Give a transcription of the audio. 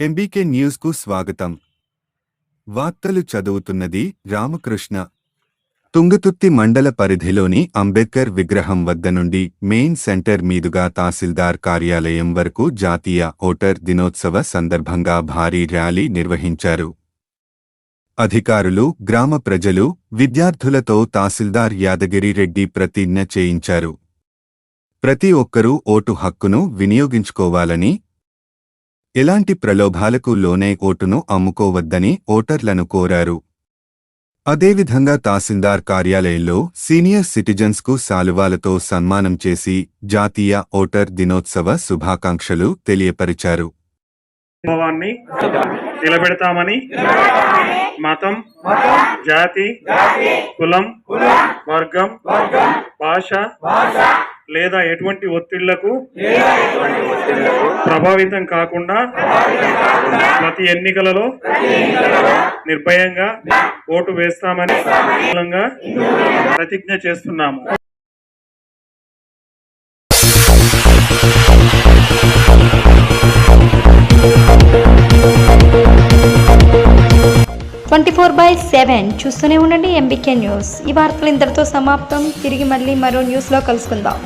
MBK న్యూస్కు స్వాగతం. వార్తలు చదువుతున్నది రామకృష్ణ. తుంగతుర్తి మండల పరిధిలోని అంబేద్కర్ విగ్రహం వద్ద నుండి మెయిన్ సెంటర్ మీదుగా తహసీల్దార్ కార్యాలయం వరకు జాతీయ ఓటర్ దినోత్సవ సందర్భంగా భారీ ర్యాలీ నిర్వహించారు. అధికారులు గ్రామ ప్రజలు విద్యార్థులతో తహసీల్దార్ యాదగిరి రెడ్డి ప్రతిజ్ఞ చేయించారు. ప్రతి ఒక్కరూ ఓటు హక్కును వినియోగించుకోవాలని ఎలాంటి ప్రలోభాలకు లోనే ఓటును అమ్ముకోవద్దని ఓటర్లను కోరారు. అదేవిధంగా తహసీల్దార్ కార్యాలయంలో సీనియర్ సిటిజన్స్కు శాలువాలతో సన్మానం చేసి జాతీయ ఓటర్ దినోత్సవ శుభాకాంక్షలు తెలియపరిచారు. నిలబెడతామని మతం జాతి కులం వర్గం భాష లేదా ఎటువంటి ఒత్తిళ్ళకు ప్రభావితం కాకుండా ప్రతి ఎన్నికలలో నిర్భయంగా ఓటు వేస్తామని ప్రతిజ్ఞ చేస్తున్నాము. ట్వంటీ ఫోర్ బై సెవెన్ చూస్తూనే ఉండండి ఎంబీకే న్యూస్. ఈ వార్తలు ఇంతటితో సమాప్తం. తిరిగి మళ్ళీ మరో న్యూస్లో కలుసుకుందాం.